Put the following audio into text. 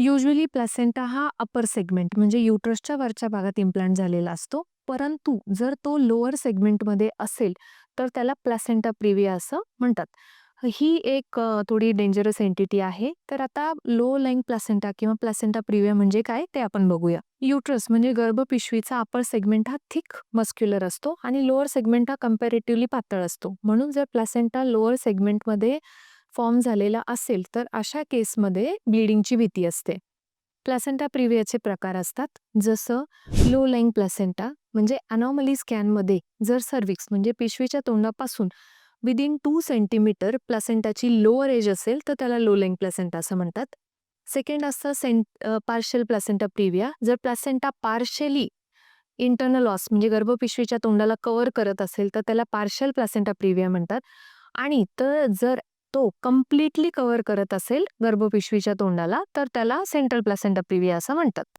Usually placenta हा upper segment म्हणजे युट्रसच्या वरच्या भागात इम्प्लांट झालेला असतो. परंतु जर तो लोअर सेगमेंटमध्ये असेल तर त्याला प्लॅसेंटा प्रिव्हिया असं म्हणतात. ही एक थोडी डेंजरस एंटिटी आहे. तर आता लो लाईंग प्लॅसेंटा किंवा प्लॅसेंटा प्रिव्या म्हणजे काय ते आपण बघूया. युट्रस म्हणजे गर्भपिशवीचा अपर सेगमेंट हा थिक मस्क्युलर असतो आणि लोअर सेगमेंट हा कम्पॅरेटिव्हली पातळ असतो. म्हणून जर प्लॅसेंटा लोअर सेगमेंटमध्ये फॉर्म झालेला असेल तर अशा केसमध्ये ब्लिडिंगची भीती असते. प्लॅसेंटा प्रिव्हियाचे प्रकार असतात जसं लो लाईंग प्लॅसेंटा म्हणजे अनॉमली स्कॅनमध्ये जर सर्विक्स म्हणजे पिशवीच्या तोंडापासून विदिन टू सेंटीमीटर प्लॅसेंटाची लोअर एज असेल तर त्याला लो लाईंग प्लॅसेंटा असं म्हणतात. सेकंड असतं सेंट पार्शल प्लॅसेंटा प्रिव्हिया. जर प्लॅसेंटा पार्शली इंटरनल लॉस म्हणजे गर्भपिशवीच्या तोंडाला कव्हर करत असेल तर त्याला पार्शल प्लॅसेंटा प्रिव्हिया म्हणतात. आणि तर जर तो कम्प्लिटली कव्हर करत असेल गर्भपिशवीच्या तोंडाला तर त्याला सेंट्रल प्लॅसेंटा प्रिव्हिया असं म्हणतात.